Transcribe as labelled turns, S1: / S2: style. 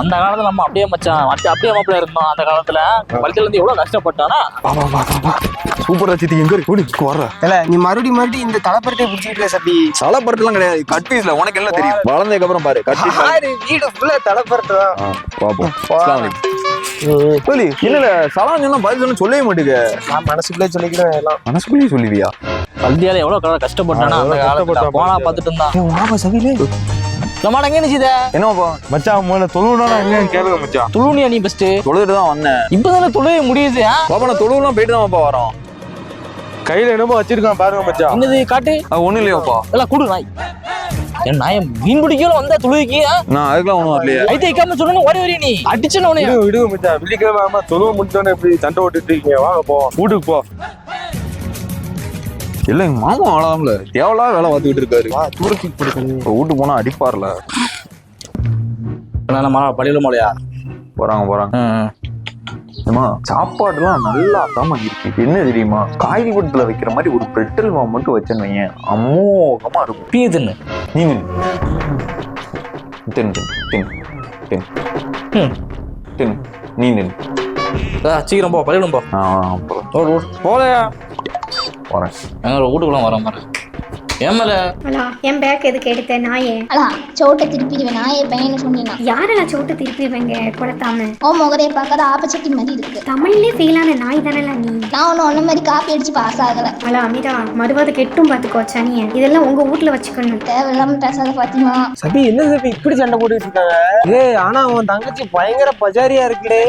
S1: அந்த காலத்துல நம்ம அப்படியே மச்சான் அப்படியே அப்படியே மாப்பிள்ள இருந்தோம் அந்த காலத்துல. வளர்த்துல இருந்து எவ்வளவு கஷ்டப்பட்டானா
S2: சூப்பரா சித்தி எங்க இருக்கு? ஓடி வர்ற.
S3: இல்ல நீ மறுபடியும் மறுபடியும் இந்த தலைப்பரட்டை பிடிச்சிட்டு சபி.
S2: தலைப்பரட்டுலாம் கிடையாது. கட் பீஸ்ல உனக்கு எல்லாம் தெரியும்? வளர்ந்ததுக்கு அப்புறம் பாரு கட் பீஸ்
S3: ஆறு வீடு ஃபுல்லா தலைப்பரட்டு தான்?
S2: பாப்போம். அஸ்ஸலாமு அலைக்கும். சொல்லி இல்ல சலாம் சொன்னா பதில் சொன்னா சொல்லவே மாட்டேங்க
S3: நான் மனசுக்குள்ளே சொல்லிக்கிறேன் எல்லாம்
S2: மனசுக்குள்ளேயே சொல்லுவியா?
S1: கல்வியால எவ்வளவு கஷ்டப்பட்டானா போனா பாத்துட்டு இருந்தான்.
S3: ஏய், வாப்பா சபிலே
S1: நம்ம எங்க நிச்சயத
S2: என்னப்பா
S4: மச்சான் முதல்ல தொழுவுனா என்னன்னு கேளுங்க மச்சான்.
S1: துளுனியா நீ பெஸ்ட்
S2: தொழுதுட்டு தான் வந்தேன்.
S1: இப்பதானே தொழுவே முடியுது?
S2: பாப்பா நான் தொழுவுலாம் போயிட்டு தான் வரோம்.
S4: கையில என்னமோ வச்சிருக்கான் பாருங்க மச்சான்.
S1: என்னது காட்டு?
S2: அது ஒண்ணும் இல்லையாப்பா?
S1: எல்லாம் குடு நாய். என் நாயம் மீன் பிடிக்கல வந்தா துளுவிக்கு
S2: நான் அதுக்கெல்லாம் ஒண்ணும் வரலையே.
S1: ஐத்த வைக்காம சொல்லணும் ஓடி வரி நீ? அடிச்சுன்னு உன்னைய.
S4: விடுங்க மச்சான். வெள்ளிக்கிழமை தொழுவ முடிச்சோன்னே இப்படி சண்டை ஓட்டுட்டு இருக்கீங்க. வாங்க போ. வீட்டுக்கு போ.
S2: இல்ல எங்க மாமா ஆளாமல தேவலா வேலை பார்த்துக்கிட்டு இருக்காரு.
S3: தூரத்துக்கு கொடுக்கணும்
S2: இப்போ வீட்டுக்கு போனா அடிப்பார்ல.
S1: நான் மழை படியில மழையா
S2: போறாங்க போறாங்க. ஏமா சாப்பாடுலாம் நல்லா தாம இருக்கு. என்ன தெரியுமா? காய்கறி பட்டத்துல வைக்கிற மாதிரி ஒரு பெட்ரோல் மாவு மட்டும் வச்சேன்னு அமோகமா இருக்கும்.
S1: பீ தின்னு.
S2: நீ நில்லு. தின்னு தின்னு தின்னு. தின்னு. நீ
S1: ஆ, சீக்கிரம் போ பள்ளியிலும் போ. போலையா?
S2: போறேன்.
S1: எங்க வீட்டுக்குள்ள வர மாதிரி. ஏமல
S5: அலா என் பேக் எதுக்கு எடுத்தேன் நாயே
S6: அலா சோட்டை திருப்பிடுவேன். நான் என் பையனை சொன்னீங்கன்னா
S5: யாரெல்லாம் சோட்டு திருப்பிடுவேங்க? குளத்தாம
S6: ஓ முகரையை பார்க்காத ஆப்பச்சட்டி மாதிரி இருக்கு.
S5: தமிழ்லயே ஃபெயிலான நாய் தானல நீ?
S6: நான் ஒன்றும் ஒன்ன மாதிரி காப்பி அடிச்சு பாஸ் ஆகல.
S5: அலா அமிதா மறுவாது கெட்டும் பாத்துக்கோ சனிய. இதெல்லாம் உங்க வீட்ல வச்சுக்கணும்.
S6: தேவையில்லாம பேசாத பாத்திமா.
S3: சபி என்ன சபி இப்படி சண்டை போட்டுட்டு இருக்காங்க? ஏய் ஆனா உன் தங்கச்சி பயங்கர பஜாரியா இருக்குடே.